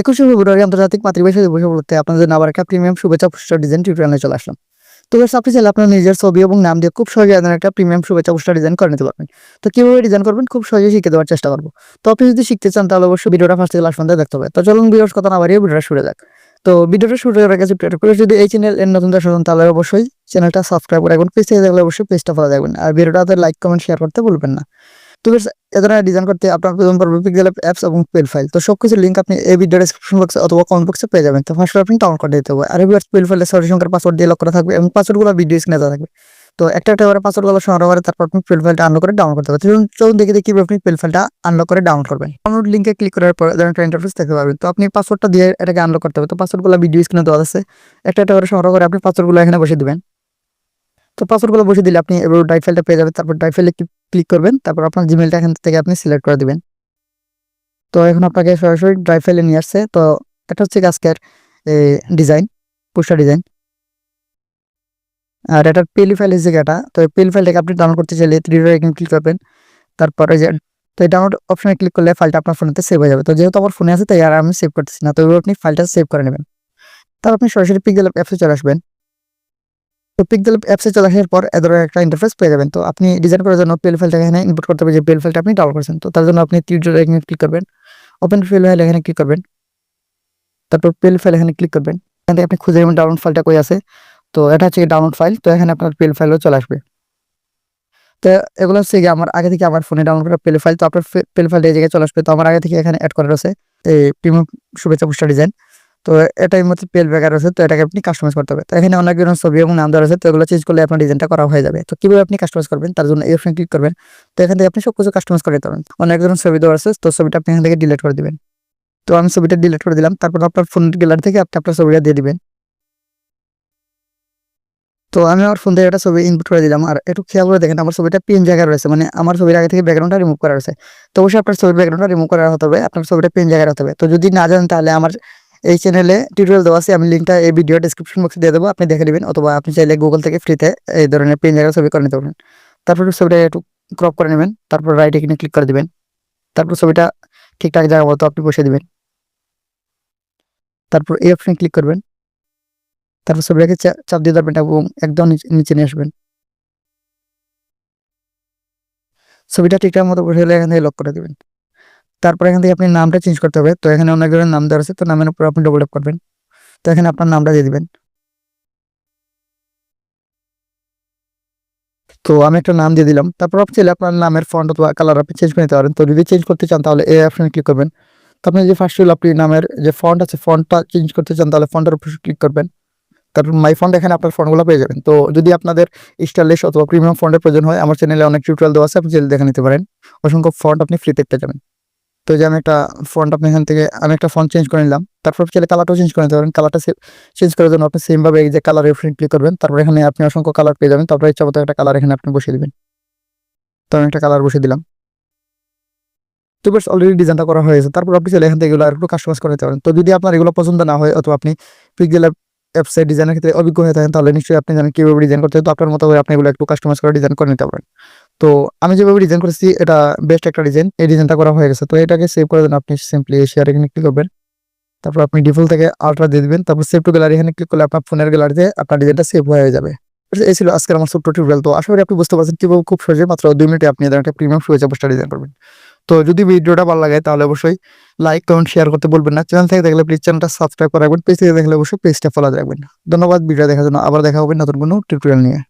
একুশে ফেব্রুয়ারি আন্তর্জাতিক মাতৃভাষা দিবস উপলক্ষে আপনাদের জন্য আবার একটা প্রিমিয়াম শুভেচ্ছা পোস্টার ডিজাইন টিউটোরিয়ালে চলে আসলাম। তো এবার আপনি চাইলে আপনার নিজের ছবি এবং নাম দিয়ে খুব সহজে আপনার একটা প্রিমিয়াম শুভেচ্ছা পোস্টার ডিজাইন করে নিতে পারবেন। তো কীভাবে ডিজাইন করবেন খুব সহজে শিখে দেওয়ার চেষ্টা করব। তো আপনি যদি শিখতে চান, তাহলে অবশ্যই ভিডিওটা ফার্স্ট থেকে লাস্ট পর্যন্ত দেখতে হবে। তো চলুন ভিডিওর কথা না বাড়িয়ে ভিডিওটা শুরু যাক। তো ভিডিওটা শুরু করার কাছে করে যদি এই চ্যানেল এর নতুন দর্শক তাহলে অবশ্যই চ্যানেলটা সাবস্ক্রাইব করে রাখবেন। পেজ থেকে দেখলে অবশ্যই পেজটা ফলো রাখবেন আর ভিডিওটাতে লাইক কমেন্ট শেয়ার করতে ভুলবেন না। তো এ ধরনের ডিজাইন করতে আপনার প্রয়োজন পিক্সেল অ্যাপস এবং পেল ফাইল তো সব কিছু লিঙ্ক আপনি এই ভিডিও ডিসক্রিপশন বক্সে অথবা কমেন্ট বক্সে পেয়ে যাবেন। তো ফার্স্ট আপনি ডাউনলোড করে দিতে হবে। আর এবার পেল ফাইলে সরি সংখ্যার পাসওয়ার্ড দিয়ে লক করা থাকবে এবং পাসওয়ার্ডগুলো ভিডিও স্ক্রিনে থাকবে। তো একটা একটা করে পাসওয়ার্ডগুলো সংগ্রহ করে তারপর আপনি পেল ফাইলটা আনলক করে ডাউনলোড করতে হবে। চলুন চলুন দেখে দেখি আপনি পেল ফাইলটা আনলক করে ডাউনলোড করবেন। ডাউনলোড লিঙ্কে ক্লিক করার পর ধরেন একটা ইন্টারফেস দেখতে পাবেন। তো আপনি পাসওয়ার্ডটা দিয়ে এটাকে আনলক করতে হবে। তো পাসওয়ার্ডগুলো ভিডিও স্ক্রিনে দেওয়া আছে। একটা একটা করে সংগ্রহ করে আপনি পাসওয়ার্ডগুলো এখানে বসে দিবেন। তো পাসওয়ার্ডগুলো বসে দিলে আপনি এবার ড্রাইভ ফাইলটা পেয়ে যাবেন। তারপর ড্রাইভ ফাইলে ক্লিক করবেন। তারপর আপনার জিমেলটা এখান থেকে আপনি সিলেক্ট করে দিবেন। তো এখন আপনাকে সরাসরি ড্রাইভ ফাইলে নিয়ে আসছে। তো এটা হচ্ছে আজকের ডিজাইন পোস্টার ডিজাইন আর এটা পেলি ফাইল এসে এটা তো পেলি ফাইলটাকে আপনি ডাউনলোড করতে চাইলে থ্রি এখানে ক্লিক করবেন। তারপরে যে, তো এই ডাউনলোড অপশনে ক্লিক করলে ফাইলটা আপনার ফোনেতে সেভ হয়ে যাবে। তো যেহেতু আমার ফোনে আছে, তাই আর আমি সেভ করতেছি না। তো আপনি ফাইলটা সেভ করে নেবেন। তারপর আপনি সরাসরি পিকজেল অ্যাপসে চলে আসবেন। তো পিকজেল অ্যাপসে চলে আসার পর এদের একটা ইন্টারফেস পেয়ে যাবেন। তো আপনি ডিজাইন করার জন্য পেল ফাইলটা এখানে ইনপুট করতে হবে যে পেল ফাইলটা আপনি ডাউনলোড করছেন। তো তার জন্য আপনি এখানে ক্লিক করবেন। ওপেন পেল ফাইল এখানে ক্লিক করবেন। তারপর পেল ফাইল এখানে ক্লিক করবেন। এখান থেকে আপনি খুঁজে নেবেন ডাউনলোড ফাইলটা কই আছে। তো এটা হচ্ছে ডাউনলোড ফাইল তো এখানে আপনার পেল ফাইলও চলে আসবে। তো এগুলো হচ্ছে গিয়ে আমার আগে থেকে আমার ফোনে ডাউনলোড করা পেল ফাইল তো আপনার পেল ফাইল এই জায়গায় চলে আসবে। তো আমার আগে থেকে এখানে অ্যাড করা রয়েছে এই প্রিমিয়াম শুভেচ্ছা পোস্টার ডিজাইন তো এটাই মধ্যে পেল ব্যাগার আছে, তো এটাকে আপনি কাস্টমাইজ করতে হবে। তো এখানে অনেক ধরনের ছবি এবং নাম দেওয়া আছে, তো এগুলো চেঞ্জ করলে আপনার ডিজাইনটা করা হয়ে যাবে। তো কীভাবে আপনি কাস্টমাইজ করবেন, তার জন্য এই অপশন ক্লিক করবেন। তো এখান থেকে আপনি সব কিছু কাস্টমাইজ করে দিতে পারবেন। অনেক ধরনের ছবি দেওয়া আছে, তো ছবিটা আপনি এখান থেকে ডিলিট করে দিবেন। তো আমি ছবিটা ডিলিট করে দিলাম, তারপর আপনার ফোন গ্যালারি থেকে আপনি আপনার ছবিটা দিয়ে দিবেন। তো আমি আমার ফোন থেকে একটা ছবি ইনপুট করে দিলাম, আর একটু খেয়াল করে দেখেন, আমার ছবিটা পেন জায়গায় রয়েছে মানে আমার ছবির আগে থেকে ব্যাকগ্রাউন্ডটা রিমুভ করা রয়েছে। তো অবশ্যই আপনার ছবির ব্যাকগ্রাউন্ডটা রিমুভ করা হতে হবে, আপনার ছবিটা পেন জায়গায় হতে হবে। তো যদি না জানেন তাহলে আমার এই চ্যানেলে টিউটোরিয়াল দেওয়া আছে, আমি লিঙ্কটা এই ভিডিও ডিসক্রিপশন বক্সে দিয়ে দেবো, আপনি দেখে নেবেন, অথবা আপনি চাইলে গুগল থেকে ফ্রিতে এই ধরনের পেন জায়গায় ছবি করে নিতে পারবেন তারপর ছবিটা একটু ক্রপ করে নেবেন, তারপর রাইট এখানে ক্লিক করে দেবেন। তারপর ছবিটা ঠিকঠাক জায়গা মতো আপনি বসে দেবেন। তারপর এই অপশনে ক্লিক করবেন। তারপর ছবিটাকে চাপ দিয়ে ধরবেন, এবং একদম নিচে- নিয়ে আসবেন। ছবিটা ঠিকঠাক মতো বসে হলে এখান থেকে লক করে দেবেন। তারপর এখান থেকে আপনি নামটা চেঞ্জ করতে হবে। তো এখানে অনেক ধরনের নাম দেওয়া আছে। তো নামের উপর আপনি ডবল করবেন। তো এখানে আপনার নামটা দিয়ে দিবেন। তো আমি একটা নাম দিয়ে দিলাম। তারপর আপনি চাইলে আপনার নামের ফন্ট অথবা কালার আপনি চেঞ্জ করে নিতে পারেন। তো যদি চেঞ্জ করতে চান তাহলে এই অপশনে ক্লিক করবেন। তো আপনি যে ফার্স্ট হলো আপনি নামের যে ফন্ট আছে ফন্টটা চেঞ্জ করতে চান তাহলে ফন্টের উপর ক্লিক করবেন। তারপর মাই ফন্ট এখানে আপনার ফন্টগুলো পেয়ে যাবেন। তো যদি আপনাদের স্টাইলিশ অথবা প্রিমিয়াম ফন্টের প্রয়োজন হয়, আমার চ্যানেলে অনেক টিউটোরিয়াল দেওয়া আছে, আপনি চাইলে দেখে নিতে পারেন। অসংখ্য ফন্ট আপনি ফ্রিতে পেয়ে যাবেন। তো যে আমি একটা ফন্ট আপনি এখান থেকে, আমি একটা ফন্ট চেঞ্জ করে নিলাম। তারপর চাইলে কালারটাও চেঞ্জ করে নিতে পারেন। কালারটা চেঞ্জ করার জন্য আপনি সেমভাবে এই যে কালার রেফারেন্স ক্লিক করবেন। তারপর এখানে আপনি অসংখ্য কালার পেয়ে যাবেন। তারপর ইচ্ছা মতো একটা কালার এখানে আপনি বসিয়ে দিবেন। তো আমি একটা কালার বসিয়ে দিলাম। তো বেশ অলরেডি ডিজাইনটা করা হয়েছে তারপর আপনি চাইলে এখান থেকে এগুলো আর একটু কাস্টমাইজ করে নিতে পারেন। তো যদি আপনার এগুলো পছন্দ না হয় অথবা আপনি পিকজেল অ্যাপসের ডিজাইনের ক্ষেত্রে অভিজ্ঞ হয়ে থাকেন, তাহলে নিশ্চয়ই আপনি জানেন কীভাবে ডিজাইন করতে তো আপনার মতো আপনি এগুলো একটু কাস্টমাইজ করে ডিজাইন করে নিতে পারেন। তো আমি যেভাবে ডিজাইন করেছি, এটা বেস্ট একটা ডিজাইন এই ডিজাইনটা করা হয়ে গেছে। তো এটাকে সেভ করার জন্য আপনি সিম্পলি শেয়ার এখানে ক্লিক করবেন। তারপর আপনি ডিফল্ট থেকে আলট্রা দিয়ে দিবেন। তারপর সেভ টু গ্যালারি এখানে ক্লিক করলে আপনার ফোনের গ্যালারিতে আপনার ডিজাইনটা সেভ হয়ে যাবে। এই ছিল আজকের আমার ছোট্ট টিউটোরিয়াল তো আশা করি আপনি বুঝতে পারছেন কীভাবে খুব সহজে মাত্র দুই মিনিটে আপনি একটা প্রিমিয়াম শুভেচ্ছা পোস্টার ডিজাইন করবেন। তো যদি ভিডিওটা ভালো লাগে তাহলে অবশ্যই লাইক কমেন্ট শেয়ার করতে বলবেন না। চ্যানেল থেকে দেখলে প্লিজ চ্যানেলটা সাবস্ক্রাইব করে রাখবেন। পেজ থেকে দেখলে অবশ্যই পেজটা ফলো রাখবেন। ধন্যবাদ। ভিডিও দেখার জন্য আবার দেখা হবে নতুন কোনো টিউটোরিয়াল নিয়ে।